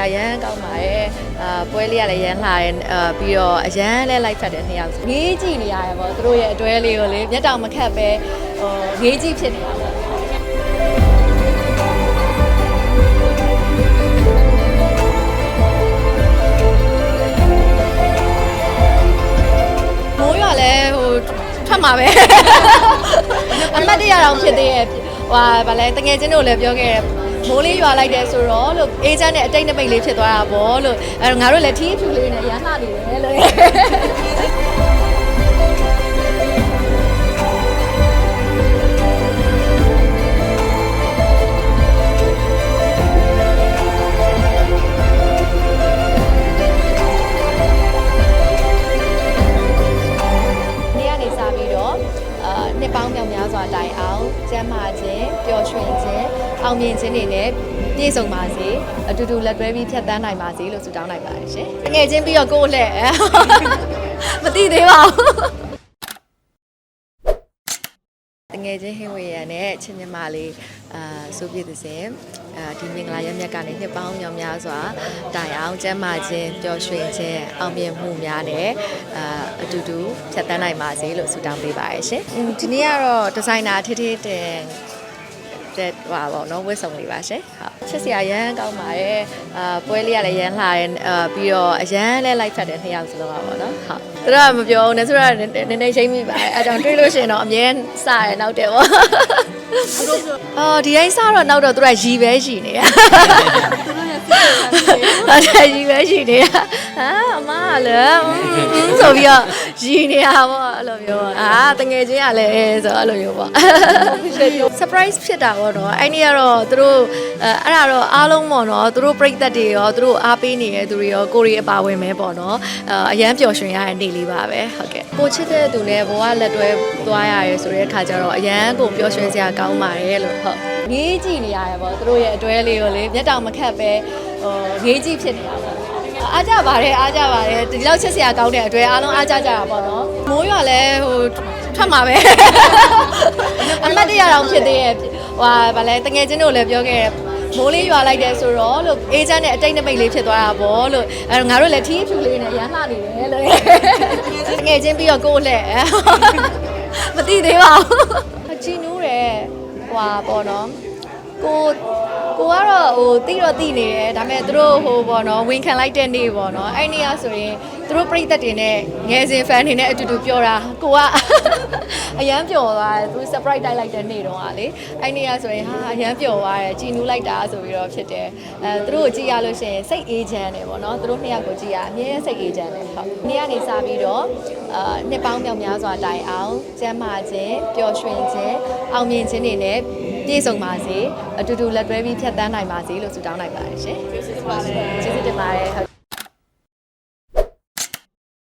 ရရမ်းကောင်းပါတယ်အာပွဲလေးကလည်းရမ်းလှတယ်အာပြီးတော့အရမ်းလည်းလိုက်ဖက်တယ်နှစ်ယောက်ဆိုငေးကြည့်နေရတယ်ပေါ့သူတို့ရဲ့အတွဲလေးကိုလေမျက်တောင်မခတ်ပဲဟိုငေးကြည့်ဖြစ်နေတာပေါ့မိုးရွာလဲဟိုထွက်မှာပဲအမတ်တရအောင်ဖြစ်သေးရဲ့ဟဟာဗာလဲတငယ်ချင်းတို့လည်းပြောခဲ့တယ် မိုးလေးရွာလိုက်တယ်ဆိုတော့လို့အေးချမ်းနဲ့အတိတ်နမိတ်လေးဖြစ်သွားတာပေါ့လို့အဲတော့ငါတို့လည်းထီးဖြူလေးနဲ့ရမ်းလှနေတယ်လို့ အောင်မြင်ခြင်းတွေနဲ့ပြည့်စုံပါစေအတူတူလက်တွဲပြီးဖြတ်သန်းနိုင်ပါစေလို့ဆုတောင်းလိုက်ပါတယ်ရှင်။ငယ်ချင်းပြီးတော့ကိုယ်လှဲ့မသိသေးပါဘူး။တငယ်ချင်းဟင်းဝေရံနဲ့ချင်းမြမလေးအာဆိုပြည့်တဲ့စင်အာဒီမင်္ဂလာရက်မြတ်ကနေနှစ်ပေါင်းမြောက်များစွာတိုင်အောင်ကျမ်းမာခြင်းပျော်ရွှင်ခြင်းအောင်မြင်မှုများနဲ့အာအတူတူဖြတ်သန်းနိုင်ပါစေလို့ဆုတောင်းပေးပါရရှင်။အင်းဒီနေ့ကတော့ဒီဇိုင်နာထေးထေးတင် တဲ့ဟပါပေါ့နော်ဝတ်စုံလေးပါရှင်ဟုတ်ချစ်စရာရမ်းကောင်းပါတယ်အာပွဲလေးကလည်းရမ်းလှတယ်အာပြီးတော့အရန်လည်းလိုက်ဖက်တယ်နှစ်ယောက်စလုံးပါပေါ့နော်ဟုတ်သူတို့ကမပြောဘူးနဲ့ဆိုတော့နည်းနည်းရှိမ့်မိပါတယ်အဲကြောင့်တွေးလို့ရှိရင်တော့အမြဲစရနောက်တယ်ပေါ့အော်ဒီတိုင်းစတော့နောက်တော့သူတို့ကရီပဲရှိနေရဟုတ် တယ်ရီပဲရှိနေရဟာအမကလည်းอืมဆိုပြီးတော့ရီနေရပေါ့အဲ့လိုမျိုးပေါ့အာတငယ်ချင်းကလည်းဆိုတော့အဲ့လိုမျိုးပေါ့ surprise ဖြစ်တာပေါ့နော်အဲ့ဒီကတော့သူတို့အဲအဲ့ဒါတော့အားလုံးပေါ့နော်သူတို့ပြိသက်တွေရောသူတို့အားပေးနေတဲ့သူတွေရောကိုရီအပါဝင်ပဲပေါ့နော်အဲအရန်ပျော်ရွှင်ရတဲ့နေ့လေးပါပဲဟုတ်ကဲ့ကိုချစ်တဲ့သူနဲ့ဘဝလက်တွဲသွားရရဲဆိုတဲ့အခါကျတော့အရန်ကိုပျော်ရွှင်စရာကောင်းပါတယ်လို့ဟုတ်ငေးကြည့်နေရတယ်ပေါ့သူတို့ရဲ့အတွဲလေးကိုလေမျက်တောင်မခတ်ပဲ ဟိုငေးကြည့်ဖြစ်နေတာပေါ့အားကြပါတယ်အားကြပါတယ်ဒီလောက်ချစ်စရာကောင်းတဲ့အတွဲအားလုံးအားကြကြတာပေါ့နော်မိုးရွာလဲဟိုထွက်မှာပဲအမတ်တရအောင်ဖြစ်သေးရဲ့ဟဟာဗာလဲတငယ်ချင်းတို့လည်းပြောခဲ့တယ်မိုးလေးရွာလိုက်တယ်ဆိုတော့လို့အေးချမ်းနဲ့အတိတ်နမိတ်လေးဖြစ်သွားတာပေါ့လို့အဲတော့ငါတို့လည်းထီးဖြူလေးနဲ့ရမ်းလှနေတယ်လို့တငယ်ချင်းပြီးတော့ကိုယ်လှဲ့မသိသေးပါဘူးအချီနူးတယ်ဟွာပေါ့နော်ကို ကိုကတော့ဟိုတိတော့တိနေတယ်ဒါပေမဲ့သူတို့ဟိုပေါ့နော်ဝင်ခံလိုက်တဲ့နေ့ပေါ့နော်အဲ့နေ့ကဆိုရင်သူတို့ပြိသက်တွေနဲ့ငယ်စဉ်ဖန်တွေနဲ့အတူတူပြောတာကိုကအရန်ပျော်သွားတယ်သူ surprise တိုက်လိုက်တဲ့နေ့တုန်းကလေအဲ့နေ့ကဆိုရင်ဟာအရန်ပျော်သွားတယ်ကြည်နူးလိုက်တာဆိုပြီးတော့ဖြစ်တယ်အဲသူတို့ကိုကြည့်ရလို့ရှိရင်စိတ်အေးချမ်းတယ်ပေါ့နော်သူတို့နှစ်ယောက်ကိုကြည့်ရအမြဲစိတ်အေးချမ်းတယ်ဟုတ်နေ့ကနေစပြီးတော့အာနှစ်ပေါင်းမြောက်များစွာတိုင်အောင်ကျမ်းမာခြင်းပျော်ရွှင်ခြင်းအောင်မြင်ခြင်းတွေနဲ့ ပြည့်စုံပါစေအတူတူလက်တွဲပြီးဖြတ်သန်းနိုင်ပါစေလို့ဆုတောင်းလိုက်ပါတယ်ရှင်ကျေးဇူးတင်ပါတယ်ကျေးဇူးတင်ပါတယ်ဟုတ်